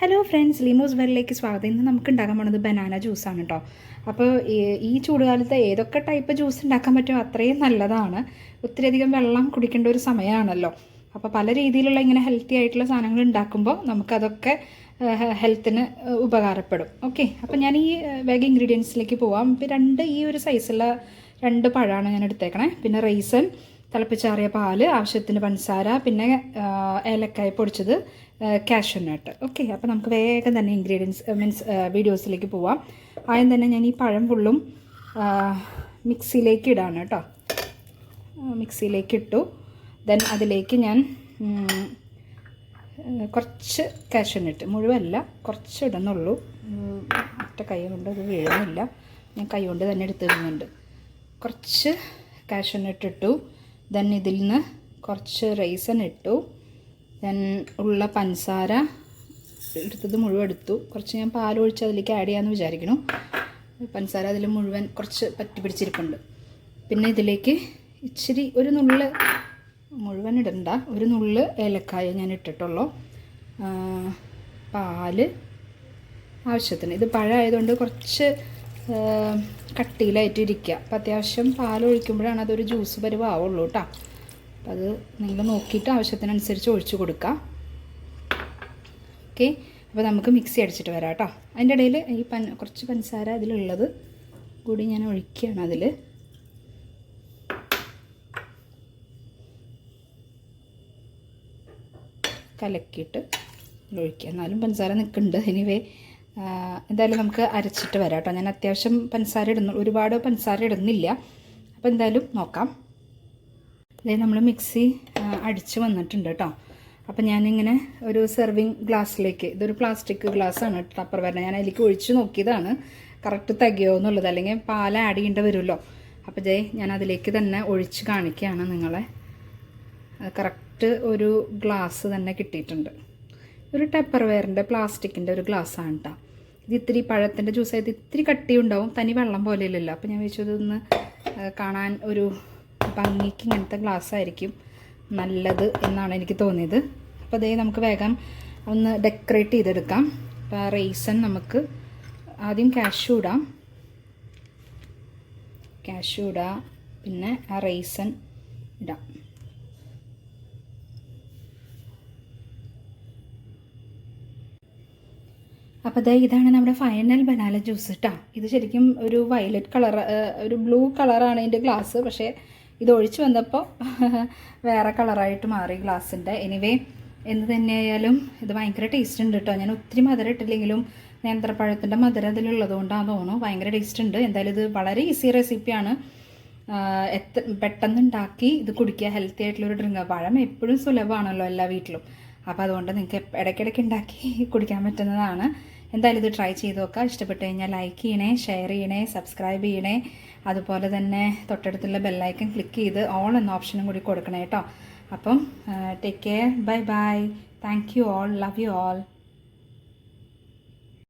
Hello friends ലിമോസ് വെറിലേക്ക് സ്വാഗതം. ഇന്ന് നമുക്ക് ഉണ്ടാക്കാൻ പോണത് ബനാന ജ്യൂസാണ് കേട്ടോ അപ്പോൾ ഈ- ചൂടുകാലത്ത് ഏതൊക്കെ ടൈപ്പ് ജ്യൂസ് ഉണ്ടാക്കാൻ പറ്റുമോ അത്രയും നല്ലതാണ്. ഒത്തിരിയധികം വെള്ളം കുടിക്കേണ്ട ഒരു സമയമാണല്ലോ അപ്പോൾ പല രീതിയിലുള്ള ഇങ്ങനെ ഹെൽത്തി ആയിട്ടുള്ള സാധനങ്ങൾ ഉണ്ടാക്കുമ്പോൾ നമുക്കതൊക്കെ ഹെൽത്തിന് ഉപകാരപ്പെടും. ഓക്കെ അപ്പോൾ ഞാൻ ഈ വേഗ ഇൻഗ്രീഡിയൻസിലേക്ക് പോവാം. രണ്ട് ഈ ഒരു സൈസുള്ള രണ്ട് പഴമാണ് ഞാൻ എടുത്തേക്കണേ. പിന്നെ റൈസൻ തിളപ്പിച്ചാറിയ പാൽ ആവശ്യത്തിന് പഞ്ചസാര പിന്നെ ഏലക്കായ പൊടിച്ചത് കാഷ്യനട്ട് ഓക്കെ അപ്പോൾ നമുക്ക് വേഗം തന്നെ ഇൻഗ്രീഡിയൻസ് മീൻസ് വീഡിയോസിലേക്ക് പോവാം. ആദ്യം തന്നെ ഞാൻ ഈ പഴം പുള്ളും മിക്സിയിലേക്ക് ഇടാണ് കേട്ടോ. മിക്സിയിലേക്ക് ഇട്ടു. ദെൻ അതിലേക്ക് ഞാൻ കുറച്ച് കാഷ്യൂ നട്ട്. മുഴുവല്ല കുറച്ച് ഇടുന്നുള്ളൂ. ഒറ്റ കൈ കൊണ്ട് അത് വീഴുന്നില്ല. ഞാൻ കൈ കൊണ്ട് തന്നെ എടുത്തിടുന്നുണ്ട്. കുറച്ച് കാഷ്യനട്ട് ഇട്ടു ദെൻ ഇതിൽ നിന്ന് കുറച്ച് റൈസൻ ഇട്ടു. ദെൻ ഉള്ള പഞ്ചസാര എടുത്തത് മുഴുവൻ എടുത്തു. കുറച്ച് ഞാൻ പാലൊഴിച്ച് അതിലേക്ക് ആഡ് ചെയ്യാമെന്ന് വിചാരിക്കുന്നു. പഞ്ചസാര അതിൽ മുഴുവൻ കുറച്ച് പറ്റി പിടിച്ചിരിപ്പുണ്ട്. പിന്നെ ഇതിലേക്ക് ഇച്ചിരി ഒരു നുള്ള് മുഴുവൻ ഇടണ്ട. ഒരു നുള്ള് ഏലക്കായ ഞാൻ ഇട്ടിട്ടുള്ളൂ. പാൽ ആവശ്യത്തിന്. ഇത് പഴമായതുകൊണ്ട് കുറച്ച് കട്ടിയിലായിട്ട് ഇരിക്കുക അപ്പം അത്യാവശ്യം പാലൊഴിക്കുമ്പോഴാണ് അതൊരു ജ്യൂസ് പരുവാവുള്ളൂ കേട്ടോ. അപ്പം അത് നിങ്ങൾ നോക്കിയിട്ട് ആവശ്യത്തിനനുസരിച്ച് ഒഴിച്ചു കൊടുക്കുക. ഓക്കെ. അപ്പോൾ നമുക്ക് മിക്സി അടിച്ചിട്ട് വരാം കേട്ടോ. അതിന്റെ ഇടയിൽ ഈ പൻ കുറച്ച് പഞ്ചസാര അതിലുള്ളത് കൂടി ഞാൻ ഒഴിക്കുകയാണ് അതിൽ. കലക്കിയിട്ട് ഒഴിക്കുക. എന്നാലും പഞ്ചസാര നിൽക്കുന്നുണ്ട്. എനിവേ എന്തായാലും നമുക്ക് അരച്ചിട്ട് വരാം കേട്ടോ ഞാൻ അത്യാവശ്യം പഞ്ചസാര ഇടുന്നു. ഒരുപാട് പഞ്ചസാര ഇടുന്നില്ല. അപ്പോൾ എന്തായാലും നോക്കാം. അതായത് നമ്മൾ മിക്സി അടിച്ച് വന്നിട്ടുണ്ട് കേട്ടോ അപ്പം ഞാനിങ്ങനെ ഒരു സെർവിങ് ഗ്ലാസ്സിലേക്ക് ഇതൊരു പ്ലാസ്റ്റിക് ഗ്ലാസ്സാണ് ടപ്പർ വരുന്നത് ഞാൻ അതിലേക്ക് ഒഴിച്ച് നോക്കിയതാണ്. കറക്റ്റ് തികയോ എന്നുള്ളത്. അല്ലെങ്കിൽ പാൽ ആഡ് ചെയ്യേണ്ടി വരുമല്ലോ. അപ്പോൾ ജയ് ഞാൻ അതിലേക്ക് തന്നെ ഒഴിച്ച് കാണിക്കുകയാണ് നിങ്ങളെ. കറക്റ്റ് ഒരു ഗ്ലാസ് തന്നെ കിട്ടിയിട്ടുണ്ട്. ഒരു ടെപ്പർ വെയറിന്റെ പ്ലാസ്റ്റിക്കിന്റെ ഒരു ഗ്ലാസ്സാണ് കേട്ടോ ഇത് ഇത്തിരി പഴത്തിന്റെ ജ്യൂസ് ആയത് ഇത്തിരി കട്ടി ഉണ്ടാവും തനി വെള്ളം പോലെ ഇല്ലല്ലോ. അപ്പോൾ ഞാൻ വെച്ചു ഇതൊന്ന് കാണാൻ ഒരു ഭംഗിക്ക് ഇങ്ങനത്തെ ഗ്ലാസ് ആയിരിക്കും നല്ലത് എന്നാണ് എനിക്ക് തോന്നിയത്. അപ്പോൾ അതേ നമുക്ക് വേഗം ഒന്ന് ഡെക്കറേറ്റ് ചെയ്തെടുക്കാം. അപ്പോൾ റേസൺ നമുക്ക് ആദ്യം കാഷ്യൂ ഇടാം. കാഷ്യൂ ഇടാം പിന്നെ ആ റേസൺ ഇടാം. അപ്പോൾ ദേ ഇതാണ് നമ്മുടെ ഫൈനൽ ബനാല ജ്യൂസ് കേട്ടോ ഇത് ശരിക്കും ഒരു വയലറ്റ് കളർ ഒരു ബ്ലൂ കളറാണ് ഇതിന്റെ ഗ്ലാസ് പക്ഷേ ഇത് ഒഴിച്ചു വന്നപ്പോൾ വേറെ കളറായിട്ട് മാറി ഗ്ലാസിന്റെ എനിവേ എന്ത് തന്നെയായാലും ഇത് ഭയങ്കര ടേസ്റ്റ് ഉണ്ട് കേട്ടോ ഞാൻ ഒത്തിരി മധുരം ഇട്ടില്ലെങ്കിലും നേന്ത്രപ്പഴത്തിന്റെ മധുരം അതിലുള്ളത് കൊണ്ടാണെന്ന് തോന്നുന്നു. ഭയങ്കര ടേസ്റ്റ് ഉണ്ട്. എന്തായാലും ഇത് വളരെ ഈസി റെസിപ്പിയാണ് എത്ര പെട്ടെന്ന് ഉണ്ടാക്കി ഇത് കുടിക്കുക. ഹെൽത്തി ആയിട്ടുള്ളൊരു ഡ്രിങ്ക് പഴം എപ്പോഴും സുലഭമാണല്ലോ എല്ലാ വീട്ടിലും. അപ്പോൾ അതുകൊണ്ട് നിങ്ങൾക്ക് ഇടയ്ക്കിടയ്ക്ക് ഉണ്ടാക്കി കുടിക്കാൻ പറ്റുന്നതാണ്. എന്തായാലും ഇത് ട്രൈ ചെയ്ത് നോക്കുക. ഇഷ്ടപ്പെട്ട് കഴിഞ്ഞാൽ ലൈക്ക് ചെയ്യണേ ഷെയർ ചെയ്യണേ സബ്സ്ക്രൈബ് ചെയ്യണേ. അതുപോലെ തന്നെ തൊട്ടടുത്തുള്ള ബെല്ലൈക്കൻ ക്ലിക്ക് ചെയ്ത് ഓൾ എന്ന ഓപ്ഷനും കൂടി കൊടുക്കണേ കേട്ടോ. അപ്പം take care bye bye thank you all love you all